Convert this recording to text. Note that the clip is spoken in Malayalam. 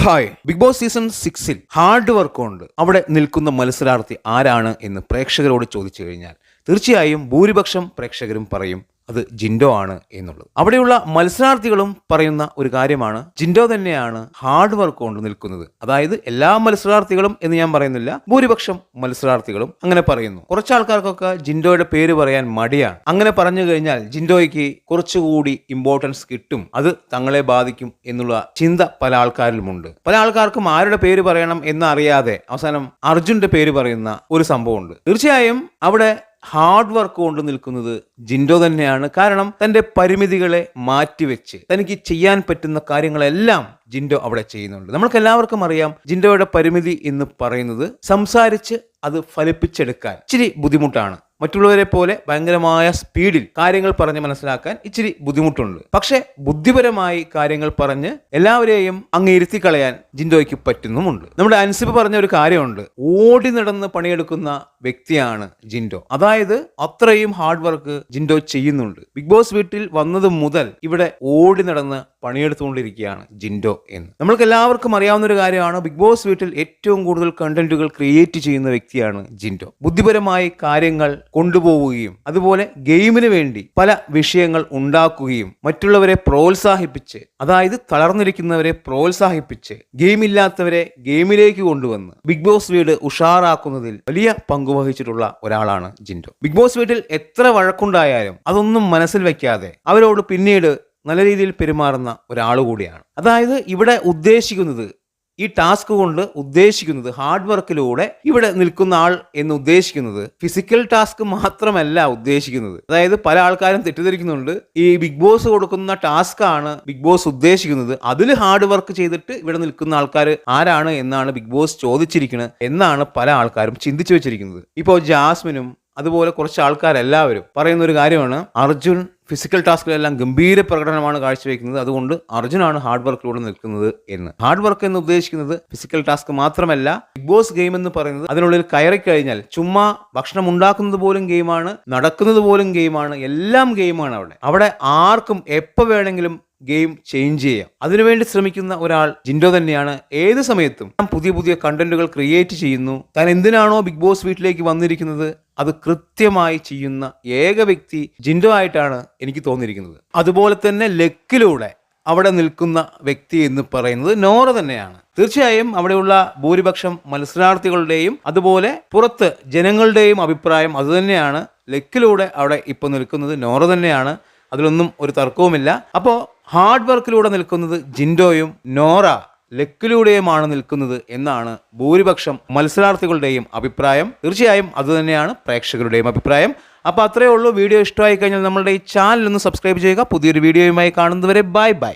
ഹായ്. ബിഗ് ബോസ് സീസൺ സിക്സിൽ ഹാർഡ് വർക്ക് കൊണ്ട് അവിടെ നിൽക്കുന്ന മത്സരാർത്ഥി ആരാണ് എന്ന് പ്രേക്ഷകരോട് ചോദിച്ചു കഴിഞ്ഞാൽ തീർച്ചയായും ഭൂരിപക്ഷം പ്രേക്ഷകരും പറയും അത് ജിൻഡോ ആണ് എന്നുള്ളത്. അവിടെയുള്ള മത്സരാർത്ഥികളും പറയുന്ന ഒരു കാര്യമാണ് ജിൻഡോ തന്നെയാണ് ഹാർഡ് വർക്ക് കൊണ്ട് നിൽക്കുന്നത്. അതായത് എല്ലാ മത്സരാർത്ഥികളും എന്ന് ഞാൻ പറയുന്നില്ല ഭൂരിപക്ഷം മത്സരാർത്ഥികളും അങ്ങനെ പറയുന്നു. കുറച്ച് ആൾക്കാർക്കൊക്കെ ജിൻഡോയുടെ പേര് പറയാൻ മടിയാണ്. അങ്ങനെ പറഞ്ഞു കഴിഞ്ഞാൽ ജിൻഡോയ്ക്ക് കുറച്ചുകൂടി ഇമ്പോർട്ടൻസ് കിട്ടും. അത് തങ്ങളെ ബാധിക്കും എന്നുള്ള ചിന്ത പല ആൾക്കാരിലുമുണ്ട്. പല ആൾക്കാർക്കും ആരുടെ പേര് പറയണം എന്നറിയാതെ അവസാനം അർജുന്റെ പേര് പറയുന്ന ഒരു സംഭവമുണ്ട്. തീർച്ചയായും അവിടെ ഹാർഡ് വർക്ക് കൊണ്ട് നിൽക്കുന്നത് ജിൻഡോ തന്നെയാണ്. കാരണം തന്റെ പരിമിതികളെ മാറ്റിവെച്ച് തനിക്ക് ചെയ്യാൻ പറ്റുന്ന കാര്യങ്ങളെല്ലാം ജിൻഡോ അവിടെ ചെയ്യുന്നുണ്ട്. നമ്മൾക്ക് എല്ലാവർക്കും അറിയാം ജിൻഡോയുടെ പരിമിതി എന്ന് പറയുന്നത് സംസാരിച്ച് അത് ഫലിപ്പിച്ചെടുക്കാൻ ഇച്ചിരി ബുദ്ധിമുട്ടാണ്. മറ്റുള്ളവരെ പോലെ ഭയങ്കരമായ സ്പീഡിൽ കാര്യങ്ങൾ പറഞ്ഞ് മനസ്സിലാക്കാൻ ഇച്ചിരി ബുദ്ധിമുട്ടുണ്ട്. പക്ഷെ ബുദ്ധിപരമായി കാര്യങ്ങൾ പറഞ്ഞ് എല്ലാവരെയും അങ്ങ് ഇരുത്തി കളയാൻ ജിൻഡോയ്ക്ക് പറ്റുന്നുമുണ്ട്. നമ്മുടെ അൻസിബ് പറഞ്ഞ ഒരു കാര്യമുണ്ട്. ഓടി നടന്ന് പണിയെടുക്കുന്ന വ്യക്തിയാണ് ജിൻഡോ. അതായത് അത്രയും ഹാർഡ് വർക്ക് ജിൻഡോ ചെയ്യുന്നുണ്ട്. ബിഗ് ബോസ് വീട്ടിൽ വന്നത് മുതൽ ഇവിടെ ഓടി നടന്ന് പണിയെടുത്തുകൊണ്ടിരിക്കുകയാണ് ജിൻഡോ എന്ന്. നമ്മൾക്ക് എല്ലാവർക്കും അറിയാവുന്ന ഒരു കാര്യമാണ് ബിഗ് ബോസ് വീട്ടിൽ ഏറ്റവും കൂടുതൽ കണ്ടന്റുകൾ ക്രിയേറ്റ് ചെയ്യുന്ന വ്യക്തിയാണ് ജിൻഡോ. ബുദ്ധിപരമായി കാര്യങ്ങൾ കൊണ്ടുപോവുകയും അതുപോലെ ഗെയിമിന് വേണ്ടി പല വിഷയങ്ങൾ ഉണ്ടാക്കുകയും മറ്റുള്ളവരെ പ്രോത്സാഹിപ്പിച്ച് അതായത് തളർന്നിരിക്കുന്നവരെ പ്രോത്സാഹിപ്പിച്ച് ഗെയിമില്ലാത്തവരെ ഗെയിമിലേക്ക് കൊണ്ടുവന്ന് ബിഗ് ബോസ് വീട് ഉഷാറാക്കുന്നതിൽ വലിയ പങ്കുവഹിച്ചിട്ടുള്ള ഒരാളാണ് ജിൻഡോ. ബിഗ് ബോസ് വീട്ടിൽ എത്ര വഴക്കുണ്ടായാലും അതൊന്നും മനസ്സിൽ വെക്കാതെ അവരോട് പിന്നീട് നല്ല രീതിയിൽ പെരുമാറുന്ന ഒരാൾ കൂടിയാണ്. അതായത് ഇവിടെ ഉദ്ദേശിക്കുന്നത് ഈ ടാസ്ക് കൊണ്ട് ഉദ്ദേശിക്കുന്നത് ഹാർഡ് വർക്കിലൂടെ ഇവിടെ നിൽക്കുന്ന ആൾ എന്ന് ഉദ്ദേശിക്കുന്നത് ഫിസിക്കൽ ടാസ്ക് മാത്രമല്ല ഉദ്ദേശിക്കുന്നത്. അതായത് പല ആൾക്കാരും തെറ്റിദ്ധരിക്കുന്നുണ്ട്. ഈ ബിഗ് ബോസ് കൊടുക്കുന്ന ടാസ്ക് ആണ് ബിഗ് ബോസ് ഉദ്ദേശിക്കുന്നത്. അതിൽ ഹാർഡ് വർക്ക് ചെയ്തിട്ട് ഇവിടെ നിൽക്കുന്ന ആൾക്കാർ ആരാണ് എന്നാണ് ബിഗ് ബോസ് ചോദിച്ചിരിക്കുന്നത് എന്നാണ് പല ആൾക്കാരും ചിന്തിച്ചു വെച്ചിരിക്കുന്നത്. ഇപ്പോൾ ജാസ്മിനും അതുപോലെ കുറച്ച് ആൾക്കാരെല്ലാവരും പറയുന്ന ഒരു കാര്യമാണ് അർജുൻ ഫിസിക്കൽ ടാസ്കിലെല്ലാം ഗംഭീര പ്രകടനമാണ് കാഴ്ചവെക്കുന്നത്. അതുകൊണ്ട് അർജുനാണ് ഹാർഡ് വർക്കിലൂടെ നിൽക്കുന്നത് എന്ന്. ഹാർഡ് വർക്ക് എന്ന് ഉദ്ദേശിക്കുന്നത് ഫിസിക്കൽ ടാസ്ക് മാത്രമല്ല ബിഗ് ബോസ് ഗെയിം എന്ന് പറയുന്നത് അതിനുള്ളിൽ കയറി കഴിഞ്ഞാൽ ചുമ്മാ ഭക്ഷണം ഉണ്ടാക്കുന്നത് പോലും ഗെയിമാണ് നടക്കുന്നത് പോലും ഗെയിമാണ് എല്ലാം ഗെയിമാണ് അവിടെ. അവിടെ ആർക്കും എപ്പോൾ വേണമെങ്കിലും ഗെയിം ചേഞ്ച് ചെയ്യാം. അതിനുവേണ്ടി ശ്രമിക്കുന്ന ഒരാൾ ജിൻഡോ തന്നെയാണ്. ഏത് സമയത്തും താൻ പുതിയ പുതിയ കണ്ടന്റുകൾ ക്രിയേറ്റ് ചെയ്യുന്നു. താൻ എന്തിനാണോ ബിഗ് ബോസ് വീട്ടിലേക്ക് വന്നിരിക്കുന്നത്? അത് കൃത്യമായി ചെയ്യുന്ന ഏക വ്യക്തി ജിൻഡോ ആയിട്ടാണ് എനിക്ക് തോന്നിയിരിക്കുന്നത്. അതുപോലെ തന്നെ ലക്കിലൂടെ അവിടെ നിൽക്കുന്ന വ്യക്തി എന്ന് പറയുന്നത് നോറ തന്നെയാണ്. തീർച്ചയായും അവിടെയുള്ള ഭൂരിപക്ഷം മത്സരാർത്ഥികളുടെയും അതുപോലെ പുറത്ത് ജനങ്ങളുടെയും അഭിപ്രായം അതുതന്നെയാണ് ലക്കിലൂടെ അവിടെ ഇപ്പോൾ നിൽക്കുന്നത് നോറ തന്നെയാണ്. അതിലൊന്നും ഒരു തർക്കവുമില്ല. അപ്പോൾ ഹാർഡ് വർക്കിലൂടെ നിൽക്കുന്നത് ജിൻഡോയും നോറ ലക്കിലൂടെയുമാണ് നിൽക്കുന്നത് എന്നാണ് ഭൂരിപക്ഷം മത്സരാർത്ഥികളുടെയും അഭിപ്രായം. തീർച്ചയായും അതുതന്നെയാണ് പ്രേക്ഷകരുടെയും അഭിപ്രായം. അപ്പോൾ അത്രയേ ഉള്ളൂ. വീഡിയോ ഇഷ്ടമായി കഴിഞ്ഞാൽ നമ്മളുടെ ഈ ചാനൽ ഒന്ന് സബ്സ്ക്രൈബ് ചെയ്യുക. പുതിയൊരു വീഡിയോയുമായി കാണുന്നതുവരെ ബൈ ബൈ.